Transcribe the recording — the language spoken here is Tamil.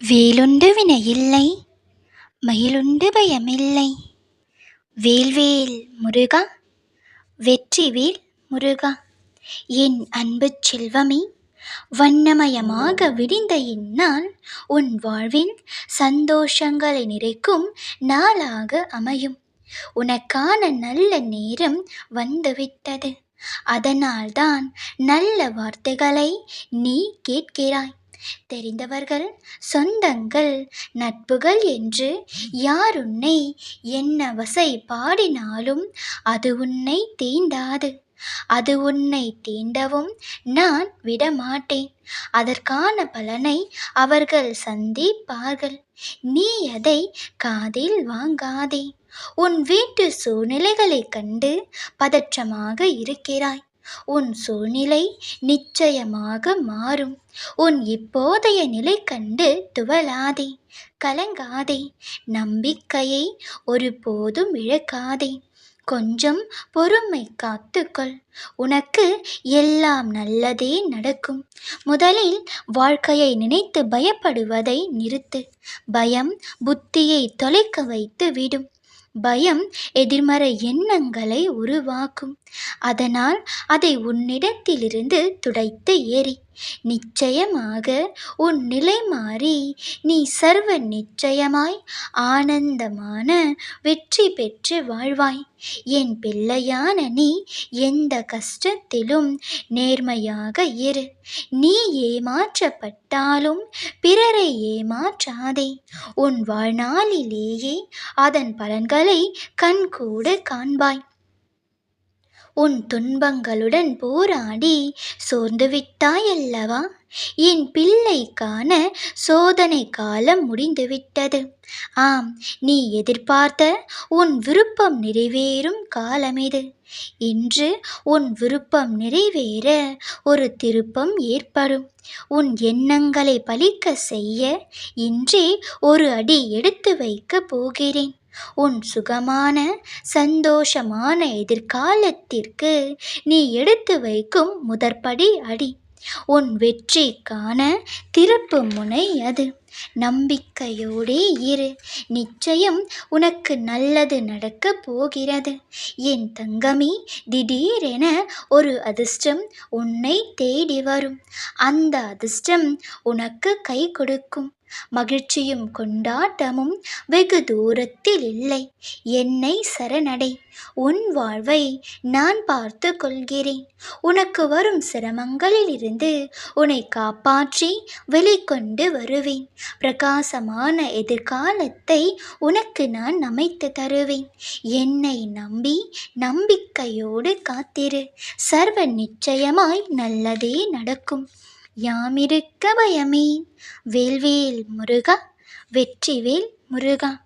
வேலுண்டு வினையில்லை மயிலுண்டு பயமில்லை. வேல்வேல் முருகா வெற்றிவேல் முருகா என் அன்பு செல்வமே வண்ணமயமாக விடிந்த இந்நாள் உன் வாழ்வில் சந்தோஷங்களை நிறைக்கும் நாளாக அமையும். உனக்கான நல்ல நேரம் வந்துவிட்டது. அதனால்தான் நல்ல வார்த்தைகளை நீ கேட்கிறாய். தெரிந்தவர்கள் சொந்தங்கள் நட்புகள் என்று யார் உன்னை என்ன வசை பாடினாலும் அது உன்னை தீண்டாது. அது உன்னை தீண்டவும் நான் விடமாட்டேன். அதற்கான பலனை அவர்கள் சந்திப்பார்கள். நீ அதை காதில் வாங்காதே. உன் வீட்டு சூழ்நிலைகளைக் கண்டு பதற்றமாக இருக்கிறாய். உன் சூழ்நிலை நிச்சயமாக மாறும். உன் இப்போதைய நிலை கண்டு துவளாதே. கலங்காதே. நம்பிக்கையை ஒருபோதும் இழக்காதே. கொஞ்சம் பொறுமை காத்துக்கொள். உனக்கு எல்லாம் நல்லதே நடக்கும். முதலில் வாழ்க்கையை நினைத்து பயப்படுவதை நிறுத்து. பயம் புத்தியை தொலைக்க வைத்து விடும் பயம் எதிர்மறை எண்ணங்களை உருவாக்கும். அதனால் அதை உன்னிடத்திலிருந்து துடைத்து ஏறி நிச்சயமாக உன் நிலை மாறி நீ சர்வ நிச்சயமாய் ஆனந்தமான வெற்றி பெற்று வாழ்வாய். என் பிள்ளையான நீ எந்த கஷ்டத்திலும் நேர்மையாக இரு. நீ ஏமாற்றப்பட்டாலும் பிறரை ஏமாற்றாதே. உன் வாழ்நாளிலேயே அதன் பலன்களை கண்கூட காண்பாய். உன் துன்பங்களுடன் போராடி சோர்ந்துவிட்டாயல்லவா? என் பிள்ளைக்கான சோதனை காலம் முடிந்துவிட்டது. ஆம் நீ எதிர்பார்த்த உன் விருப்பம் நிறைவேறும் காலமிது. இன்று உன் விருப்பம் நிறைவேற ஒரு திருப்பம் ஏற்படும். உன் எண்ணங்களை பலிக்க செய்ய இன்றே ஒரு அடி எடுத்து வைக்கப் போகிறேன். உன் சுகமான சந்தோஷமான எதிர்காலத்திற்கு நீ எடுத்து வைக்கும் முதற்படி அடி. உன் வெற்றிக்கான திருப்பு முனை அது. நம்பிக்கையோடே இரு. நிச்சயம் உனக்கு நல்லது நடக்கப் போகிறது. என் தங்கமி திடீரென ஒரு அதிர்ஷ்டம் உன்னை தேடி வரும். அந்த அதிர்ஷ்டம் உனக்கு கை கொடுக்கும். மகிழ்ச்சியும் கொண்டாட்டமும் வெகு தூரத்தில் இல்லை. என்னை சரணடை. உன் வாழ்வை நான் பார்த்து கொள்கிறேன். உனக்கு வரும் சிரமங்களிலிருந்து உன்னை காப்பாற்றி வெளிக்கொண்டு வருவேன். பிரகாசமான எதிர்காலத்தை உனக்கு நான் அமைத்து தருவேன். என்னை நம்பி நம்பிக்கையோடு காத்திரு. சர்வ நிச்சயமாய் நல்லதே நடக்கும். யாமிருக்க பயமே. வேல்வேல் முருகா வெற்றிவேல் முருகா.